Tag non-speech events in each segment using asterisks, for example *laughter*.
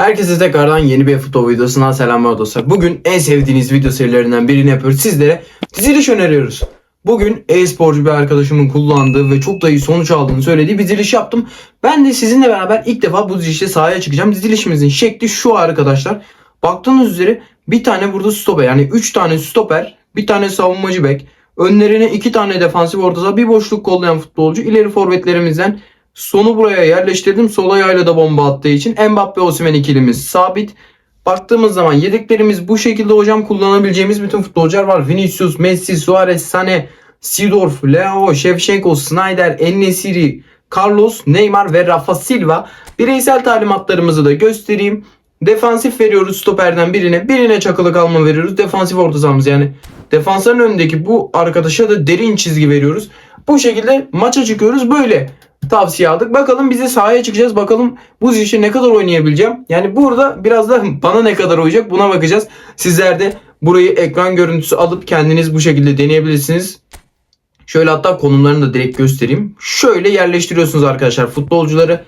Herkese tekrardan yeni bir futbol videosundan selamlar dostlar. Bugün en sevdiğiniz video serilerinden birini yapıyoruz. Sizlere diziliş öneriyoruz. Bugün e-sporcu bir arkadaşımın kullandığı ve çok da iyi sonuç aldığını söylediği bir diziliş yaptım. Ben de sizinle beraber ilk defa bu dizilişte sahaya çıkacağım. Dizilişimizin şekli şu arkadaşlar. Baktığınız üzere bir tane burada stoper yani 3 tane stoper, bir tane savunmacı bek, önlerine 2 tane defansif orta saha, bir boşluk kollayan futbolcu, ileri forvetlerimizden Sonu buraya yerleştirdim. Sol ayağıyla da bomba attığı için Mbappe Osimhen ikilimiz sabit. Baktığımız zaman yedeklerimiz bu şekilde hocam kullanabileceğimiz bütün futbolcular var. Vinicius, Messi, Suarez, Sane, Sidorf, Leo, Shevchenko, Snyder, Ennesiri, Carlos, Neymar ve Rafa Silva. Bireysel talimatlarımızı da göstereyim. Defansif veriyoruz stoperden birine. Birine çakılı kalma veriyoruz. Defansif orta sahamız yani. Defansların önündeki bu arkadaşa da derin çizgi veriyoruz. Bu şekilde maça çıkıyoruz böyle tavsiye aldık. Bakalım bize sahaya çıkacağız. Bakalım bu işi ne kadar oynayabileceğim. Yani burada biraz da *laughs* bana ne kadar uyacak buna bakacağız. Sizler de burayı ekran görüntüsü alıp kendiniz bu şekilde deneyebilirsiniz. Şöyle hatta konumlarını da direkt göstereyim. Şöyle yerleştiriyorsunuz arkadaşlar futbolcuları.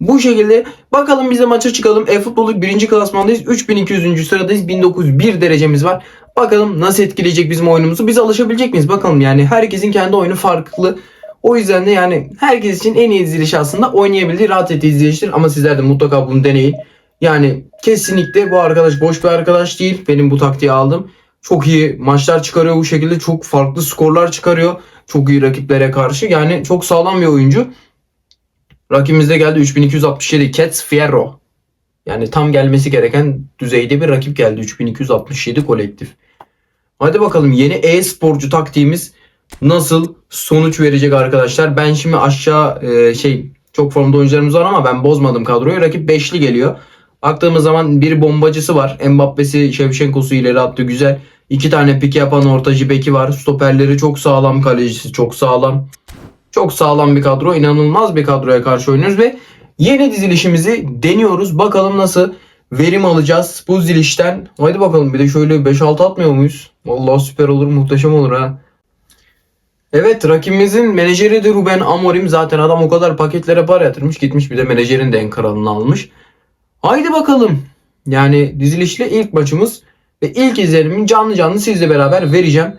Bu şekilde bakalım bize maça çıkalım. E-futbolu birinci klasmandayız. 3200. sıradayız. 1901 derecemiz var. Bakalım nasıl etkileyecek bizim oyunumuzu. Biz alışabilecek miyiz? Bakalım yani herkesin kendi oyunu farklı. O yüzden de yani herkes için en iyi diziliş aslında oynayabildiği rahat ettiği diziliştir. Ama sizler de mutlaka bunu deneyin. Yani kesinlikle bu arkadaş boş bir arkadaş değil. Benim bu taktiği aldım. Çok iyi maçlar çıkarıyor bu şekilde. Çok farklı skorlar çıkarıyor. Çok iyi rakiplere karşı. Yani çok sağlam bir oyuncu. Rakibimiz de geldi 3267 Cats Fierro. Yani tam gelmesi gereken düzeyde bir rakip geldi. 3267 kolektif. Hadi bakalım yeni e-sporcu taktiğimiz nasıl sonuç verecek arkadaşlar. Ben şimdi aşağı e, şey çok formda oyuncularımız var ama ben bozmadım kadroyu. Rakip beşli geliyor. Baktığımız zaman bir bombacısı var. Mbappe'si Shevchenko'su ileri attı güzel. İki tane pik yapan ortacı beki var. Stoperleri çok sağlam. Kalecisi çok sağlam. Çok sağlam bir kadro. inanılmaz bir kadroya karşı oynuyoruz ve yeni dizilişimizi deniyoruz. Bakalım nasıl verim alacağız bu dizilişten. Haydi bakalım bir de şöyle 5-6 atmıyor muyuz? Vallahi süper olur muhteşem olur ha. Evet rakibimizin menajeri de Ruben Amorim. Zaten adam o kadar paketlere para yatırmış. Gitmiş bir de menajerin de en kralını almış. Haydi bakalım. Yani dizilişle ilk maçımız ve ilk izlenimimi canlı canlı sizle beraber vereceğim.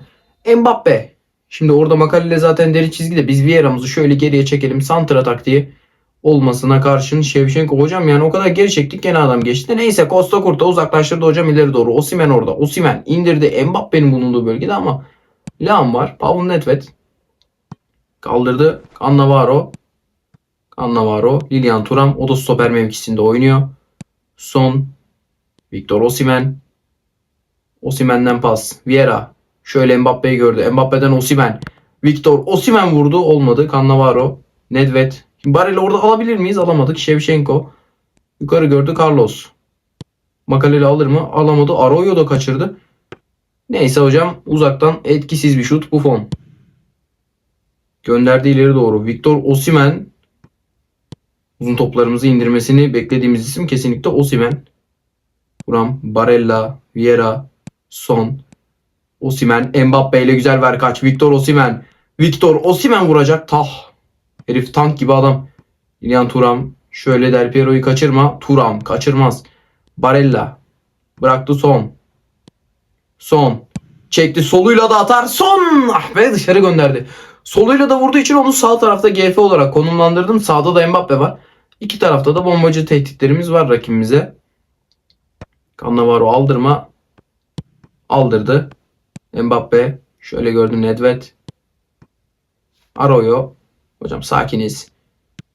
Mbappe. Şimdi orada Makalele zaten deri çizgide. Biz Vieira'mızı şöyle geriye çekelim. Santra taktiği olmasına karşın Şevşenko hocam yani o kadar geri çektik gene adam geçti. Neyse Costa Curta uzaklaştırdı hocam ileri doğru. Osimen orada. Osimen indirdi Mbappe'nin bulunduğu bölgede ama Lam var. Pavel Nedved Kaldırdı. Cannavaro. Cannavaro. Lilian Thuram. O da stoper mevkisinde oynuyor. Son. Victor Osimen. Osimen'den pas. Vieira. Şöyle Mbappe'yi gördü. Mbappe'den Osimen. Victor Osimen vurdu. Olmadı. Cannavaro. Nedved. Barel'i orada alabilir miyiz? Alamadık. Shevchenko. Yukarı gördü Carlos. Makaleli alır mı? Alamadı. Arroyo da kaçırdı. Neyse hocam uzaktan etkisiz bir şut. Buffon. Gönderdi ileri doğru. Victor Osimen uzun toplarımızı indirmesini beklediğimiz isim kesinlikle Osimen. Buram, Barella, Vieira, Son, Osimen, Mbappe ile güzel ver kaç. Victor Osimen. Victor Osimen vuracak. Tah. Herif tank gibi adam. Ilian Turam. Şöyle Del Piero'yu kaçırma. Turam kaçırmaz. Barella. Bıraktı son. Son. Çekti soluyla da atar. Son. Ah be dışarı gönderdi. Soluyla da vurduğu için onu sağ tarafta GF olarak konumlandırdım. Sağda da Mbappe var. İki tarafta da bombacı tehditlerimiz var rakibimize. Cannavaro aldırma. Aldırdı. Mbappe. Şöyle gördüm Nedved. Arroyo. Hocam sakiniz.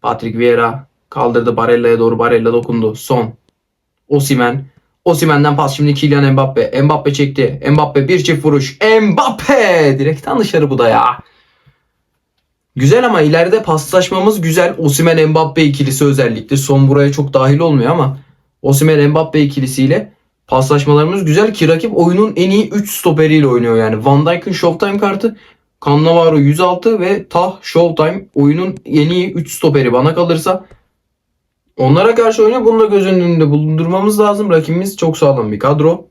Patrick Vieira. Kaldırdı Barella'ya doğru. Barella dokundu. Son. Osimen. Osimen'den pas şimdi Kylian Mbappe. Mbappe çekti. Mbappe bir çift vuruş. Mbappe! Direkten dışarı bu da ya. Güzel ama ileride paslaşmamız güzel. Osimen Mbappe ikilisi özellikle. Son buraya çok dahil olmuyor ama Osimen Mbappe ikilisiyle paslaşmalarımız güzel ki rakip oyunun en iyi 3 stoperiyle oynuyor yani. Van Dijk'ın Showtime kartı, Cannavaro 106 ve Tah Showtime oyunun en iyi 3 stoperi bana kalırsa. Onlara karşı oynuyor. Bunu da göz önünde bulundurmamız lazım. Rakibimiz çok sağlam bir kadro.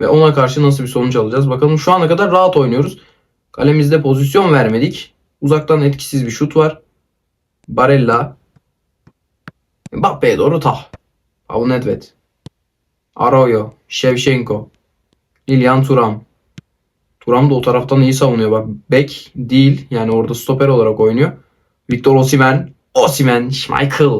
Ve ona karşı nasıl bir sonuç alacağız? Bakalım şu ana kadar rahat oynuyoruz. Kalemizde pozisyon vermedik. Uzaktan etkisiz bir şut var. Barella. Mbappe'ye doğru tah. Pavel Nedved. Arroyo. Shevchenko. Lilian Thuram. Thuram da o taraftan iyi savunuyor. Bak bek değil. Yani orada stoper olarak oynuyor. Victor Osimhen. Osimhen. Schmeichel.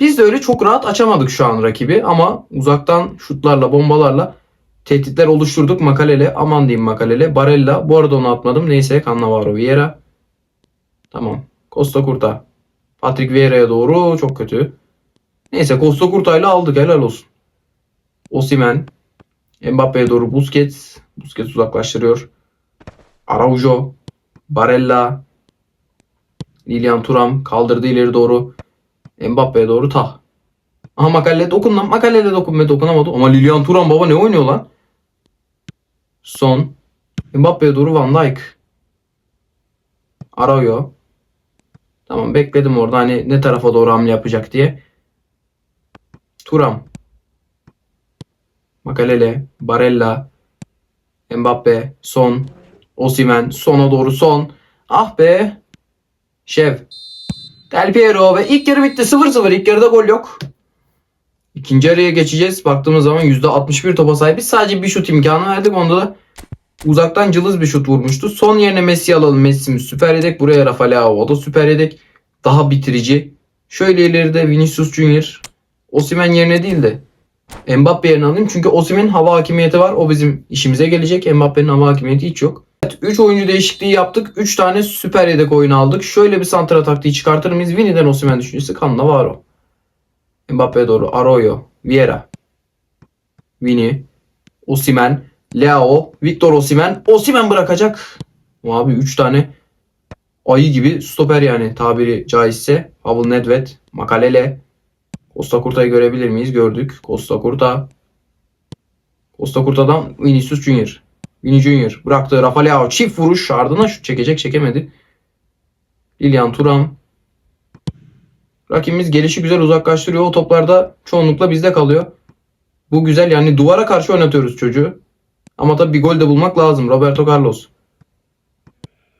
Biz de öyle çok rahat açamadık şu an rakibi ama uzaktan şutlarla, bombalarla tehditler oluşturduk. Makalele, aman diyeyim Makalele. Barella, bu arada onu atmadım. Neyse Cannavaro, Vieira. Tamam. Costa Curta. Patrick Vieira'ya doğru çok kötü. Neyse Costa Curta'yla aldık helal olsun. Osimhen. Mbappe'ye doğru Busquets. Busquets uzaklaştırıyor. Araujo. Barella. Lilian Thuram kaldırdı ileri doğru. Mbappe'ye doğru tah. Aha Makale dokun lan. Makale'yle dokunma dokunamadı. Ama Lilian Thuram baba ne oynuyor lan? Son. Mbappe'ye doğru Van Dijk. Araujo. Tamam bekledim orada hani ne tarafa doğru hamle yapacak diye. Turam. Makalele. Barella. Mbappe. Son. Osimen. Sona doğru son. Ah be. Şev. Del Piero ve ilk yarı bitti. 0-0. İlk yarıda gol yok. İkinci yarıya geçeceğiz. Baktığımız zaman %61 topa sahibiz. Sadece bir şut imkanı verdik. Onda da uzaktan cılız bir şut vurmuştu. Son yerine Messi alalım. Messi'miz süper yedek. Buraya Rafa Leao. O da süper yedek. Daha bitirici. Şöyle ileride Vinicius Junior. Osimhen yerine değil de Mbappe yerine alayım. Çünkü Osimhen'in hava hakimiyeti var. O bizim işimize gelecek. Mbappe'nin hava hakimiyeti hiç yok. Evet, 3 oyuncu değişikliği yaptık. 3 tane süper yedek oyunu aldık. Şöyle bir santra taktiği çıkartır mıyız? Vini'den Osimhen düşüncesi Cannavaro. Mbappe'ye doğru Arroyo, Vieira, Vini, Osimhen, Leao, Victor Osimhen. Osimhen bırakacak. Abi 3 tane ayı gibi stoper yani tabiri caizse. Pavel Nedved, Makalele, Costa Curta'yı görebilir miyiz? Gördük. Costa Curta. Costa Curta'dan Vinicius Junior. Vini Junior bıraktı. Rafa Leao çift vuruş ardına şut çekecek çekemedi. Lilian Thuram. Rakibimiz gelişi güzel uzaklaştırıyor. O toplarda çoğunlukla bizde kalıyor. Bu güzel yani duvara karşı oynatıyoruz çocuğu. Ama tabii bir gol de bulmak lazım. Roberto Carlos.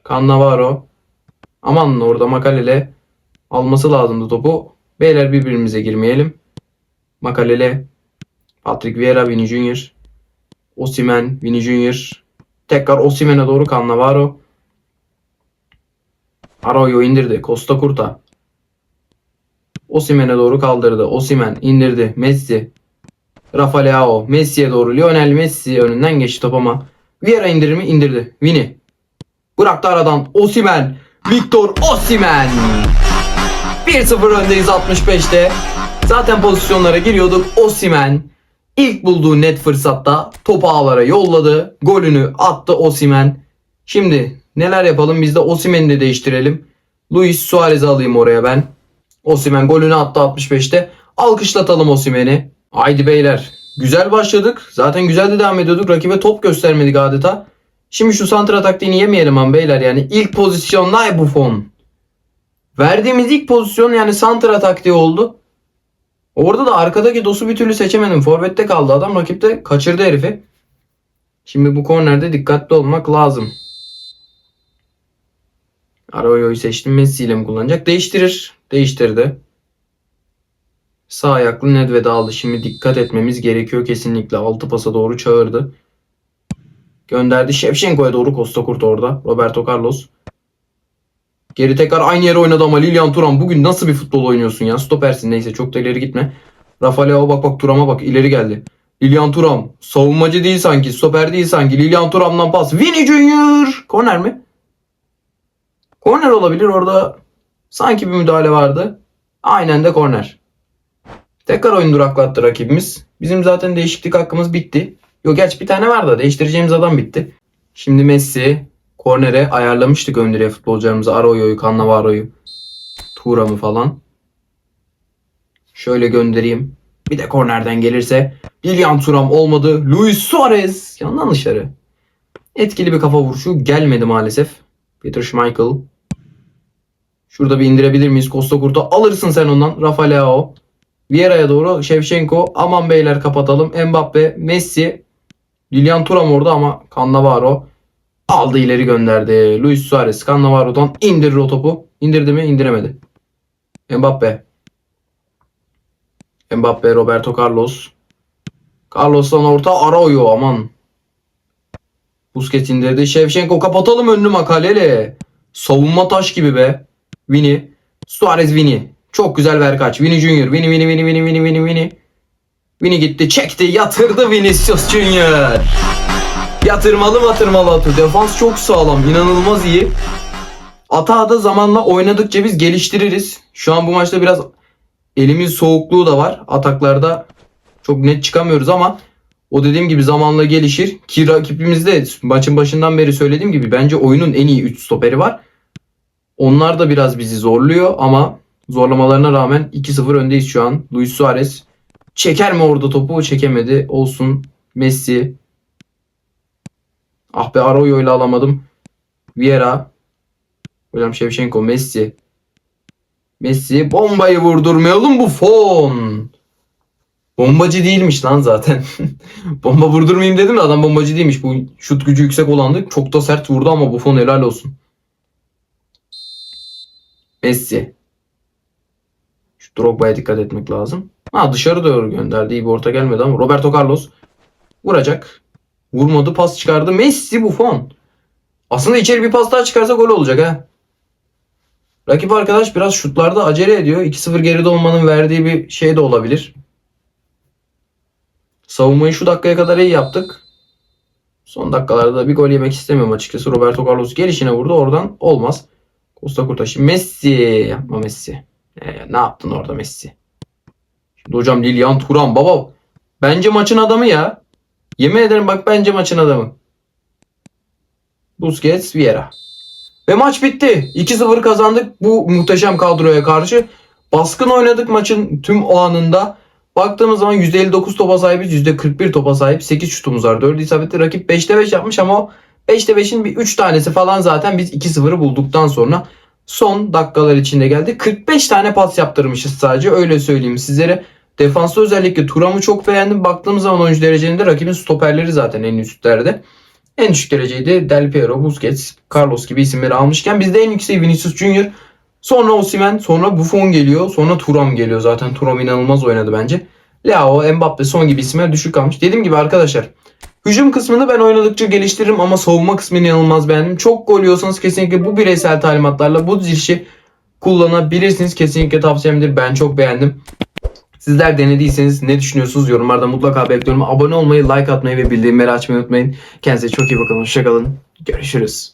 Cannavaro. Aman orada Makalele alması lazımdı topu. Beyler birbirimize girmeyelim. Makalele. Patrick Vieira, Vini Junior. Osimhen, Vini Junior. Tekrar Osimhen'e doğru Cannavaro. Arroyo indirdi. Costa Curta. Osimhen'e doğru kaldırdı. Osimhen indirdi. Messi. Rafa Leao. Messi'ye doğru. Lionel Messi önünden geçti top ama. Vieira indirdi mi? İndirdi. Vini. Bıraktı aradan. Osimhen. Victor Osimhen. 1-0 öndeyiz 65'te. Zaten pozisyonlara giriyorduk. Osimhen ilk bulduğu net fırsatta topu ağlara yolladı. Golünü attı Osimhen. Şimdi neler yapalım? Biz de Osimhen'i de değiştirelim. Luis Suarez'i alayım oraya ben. Osimhen golünü attı 65'te. Alkışlatalım Osimhen'i. Haydi beyler. Güzel başladık. Zaten güzel de devam ediyorduk. Rakibe top göstermedik adeta. Şimdi şu santra taktiğini yemeyelim ama beyler yani. ilk pozisyon Nay Buffon. Verdiğimiz ilk pozisyon yani santra taktiği oldu. Orada da arkadaki dosu bir türlü seçemedim. Forvet'te kaldı adam. Rakipte kaçırdı herifi. Şimdi bu kornerde dikkatli olmak lazım. Arroyo'yu seçtim. Messi ile mi kullanacak? Değiştirir. Değiştirdi. Sağ ayaklı Nedved'i aldı. Şimdi dikkat etmemiz gerekiyor kesinlikle. Altı pasa doğru çağırdı. Gönderdi. Shevchenko'ya doğru Costa Curta orada. Roberto Carlos. Geri tekrar aynı yere oynadı ama Lilian Thuram bugün nasıl bir futbol oynuyorsun ya? Stopersin neyse çok da ileri gitme. Rafa bak bak Thuram'a bak ileri geldi. Lilian Thuram savunmacı değil sanki stoper değil sanki. Lilian Thuram'dan pas. Vini Junior. Korner mi? Korner olabilir orada sanki bir müdahale vardı. Aynen de korner. Tekrar oyun duraklattı rakibimiz. Bizim zaten değişiklik hakkımız bitti. Yok gerçi bir tane var da değiştireceğimiz adam bitti. Şimdi Messi kornere ayarlamıştık ön direğe futbolcularımızı. Arroyo'yu, Cannavaro'yu, Thuram'ı falan. Şöyle göndereyim. Bir de kornerden gelirse Lilian Thuram olmadı. Luis Suarez yandan dışarı. Etkili bir kafa vuruşu gelmedi maalesef. Peter Schmeichel. Şurada bir indirebilir miyiz? Costa Curta alırsın sen ondan. Rafa Leao. Vieira'ya doğru Shevchenko. Aman beyler kapatalım. Mbappe, Messi. Lilian Thuram orada ama Cannavaro aldı ileri gönderdi. Luis Suarez Cannavaro'dan indirir o topu. İndirdi mi? İndiremedi. Mbappe. Mbappe, Roberto Carlos. Carlos'tan orta Arroyo aman. Busquets indirdi. Shevchenko kapatalım önünü makalele. Savunma taş gibi be. Vini. Suarez Vini. Çok güzel ver kaç. Vini Junior. Vini Vini Vini Vini Vini Vini Vini. Vini gitti çekti yatırdı Vinicius Junior. Yatırmalı matırmalı atıyor. Defans çok sağlam. inanılmaz iyi. Atağı da zamanla oynadıkça biz geliştiririz. Şu an bu maçta biraz elimiz soğukluğu da var. Ataklarda çok net çıkamıyoruz ama o dediğim gibi zamanla gelişir. Ki rakibimizde maçın başından beri söylediğim gibi bence oyunun en iyi 3 stoperi var. Onlar da biraz bizi zorluyor ama zorlamalarına rağmen 2-0 öndeyiz şu an. Luis Suarez çeker mi orada topu? Çekemedi. Olsun. Messi. Ah be Arroyo ile alamadım. Vieira. Hocam Şevşenko Messi. Messi bombayı vurdurmayalım bu fon. Bombacı değilmiş lan zaten. *laughs* Bomba vurdurmayayım dedim de adam bombacı değilmiş. Bu şut gücü yüksek olandı. Çok da sert vurdu ama bu fon helal olsun. Messi. Şu Drogba'ya dikkat etmek lazım. Ha dışarı doğru gönderdi. İyi bir orta gelmedi ama Roberto Carlos vuracak. Vurmadı pas çıkardı. Messi bu fon. Aslında içeri bir pas daha çıkarsa gol olacak ha. Rakip arkadaş biraz şutlarda acele ediyor. 2-0 geride olmanın verdiği bir şey de olabilir. Savunmayı şu dakikaya kadar iyi yaptık. Son dakikalarda da bir gol yemek istemiyorum açıkçası. Roberto Carlos gelişine vurdu. Oradan olmaz. Costa Curta. Şimdi Messi. Yapma Messi. Ee, ne yaptın orada Messi? Şimdi hocam Lilian Turan. Baba bence maçın adamı ya. Yemin ederim bak bence maçın adamı. Busquets, Vieira. Ve maç bitti. 2-0 kazandık bu muhteşem kadroya karşı. Baskın oynadık maçın tüm o anında. Baktığımız zaman %59 topa sahibiz. %41 topa sahip. 8 şutumuz var. 4 isabetli. Rakip 5'te 5 yapmış ama 5'te 5'in bir 3 tanesi falan zaten biz 2-0'ı bulduktan sonra son dakikalar içinde geldi. 45 tane pas yaptırmışız sadece. Öyle söyleyeyim sizlere. Defansta özellikle Turam'ı çok beğendim. Baktığımız zaman oyuncu derecelerinde rakibin stoperleri zaten en üstlerde. En düşük dereceydi Del Piero, Busquets, Carlos gibi isimleri almışken bizde en yükseği Vinicius Junior. Sonra Osimhen, sonra Buffon geliyor, sonra Thuram geliyor. Zaten Thuram inanılmaz oynadı bence. Leao, Mbappe son gibi isimler düşük kalmış. Dediğim gibi arkadaşlar hücum kısmını ben oynadıkça geliştiririm ama savunma kısmını inanılmaz beğendim. Çok gol yiyorsanız kesinlikle bu bireysel talimatlarla bu dizilişi kullanabilirsiniz. Kesinlikle tavsiyemdir. Ben çok beğendim. Sizler denediyseniz ne düşünüyorsunuz yorumlarda mutlaka bekliyorum. Abone olmayı, like atmayı ve bildirimleri açmayı unutmayın. Kendinize çok iyi bakın. Hoşçakalın. Görüşürüz.